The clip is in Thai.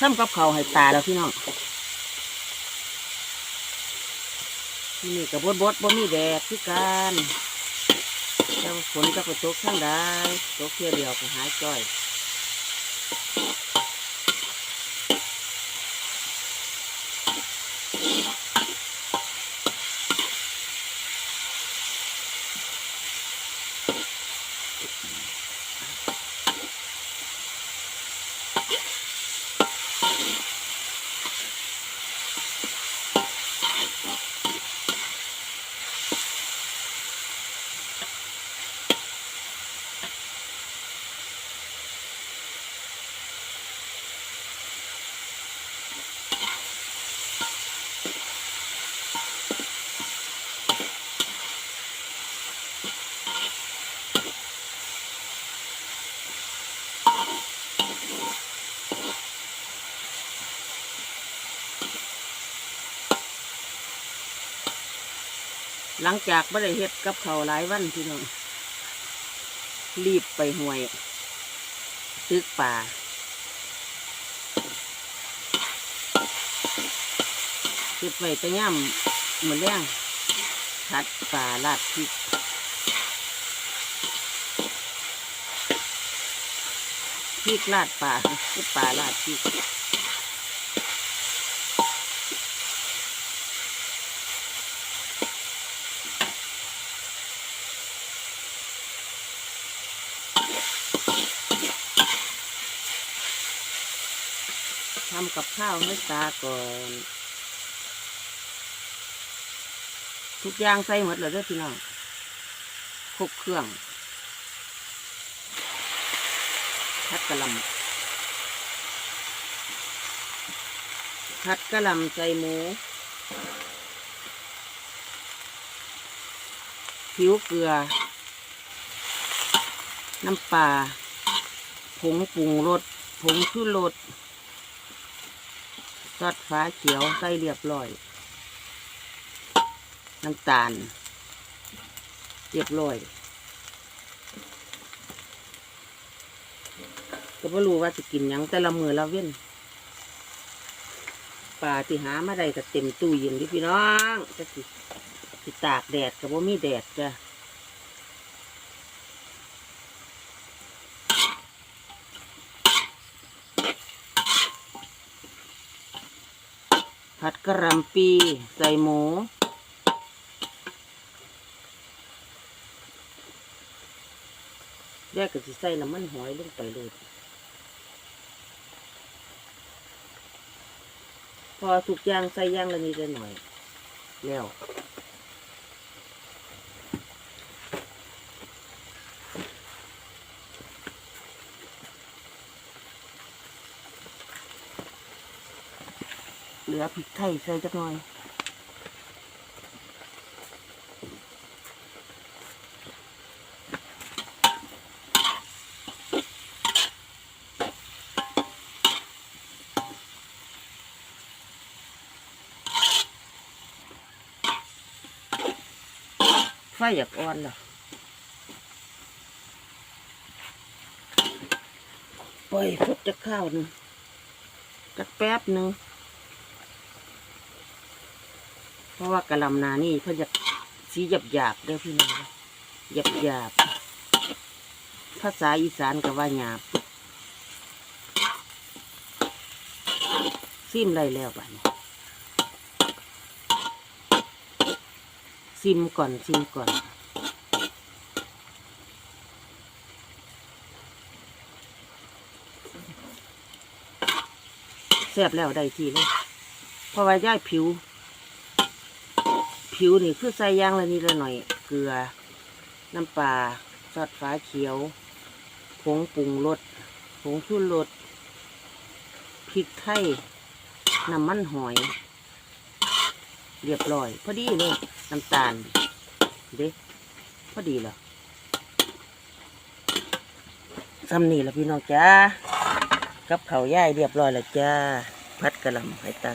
ทำกับเขาให้ตาแล้วพี่น้องนี่กับบดบดบ่มีแดดที่การแล้วฝนก็ไปตกข้างได้ตกเที่ยวเดียวก็หายจ้อย หลังจากไม่ได้เฮ็ดกับเขาหลายวันพี่น้องรีบไปห่วยตึกป่าตึกไปตะย่ำเหมือนแรงทัดป่าลาดพริกพริกลาดป่าตึกป่าลาดพริก ทำกับข้าวให้ตาก่อน ทุกอย่างใส่หมดเลยเด้อพี่น้องครบเครื่องพัดกะลำพัดกะลำใส่หมูผิวเกลือ น้ำปลาผงปรุงรสผงชูรส ซอสฟ้าเขียวใส่เรียบร้อย น้ำตาล เรียบร้อยก็ไม่รู้ว่าจะกินยังแต่ละมือละเว้นปลาที่หามาได้ก็เต็มตู้เย็นดิพี่น้องจะสิสิตากแดดกับว่ามีแดดจ้ะ ผัดกระหลำปีใส่หมู แยกกับสิใส่น้ำมันหอยลงไปเลยพอสุกยางใส่ยางละนิดละหน่อย แล้ว ลือพริกไทยใส่จักหน่อยไฟอยากอ่อนเหรอปล่อยพุดจะข้าวหนึ่งจักแป๊บหนึ่ง เพราะว่ากะลำนานี่เพื่อจะสีหยาบหยาบเด้อพี่น้องหยาบหยาบภาษาอีสานก็ว่าหยาบซิมได้แล้วบ้านี้ซิมก่อนซิมก่อนแซ่บแล้วได้ทีเลยเพราะว่าย่ายผิว ผิวนี่คือใส่อยางละนิดละหน่อย เกลือ น้ำปลาซอสฟ้าเขียว ผงปรุงรส ผงชูรส พริกไทย น้ำมันหอย เรียบร้อย พอดีเลยน้ำตาล เด็พอดีเหรอทำนี่ละพี่น้องจ้ากับเขาย่ายเรียบร้อยแล้วจ้า พัดกระลำไหตา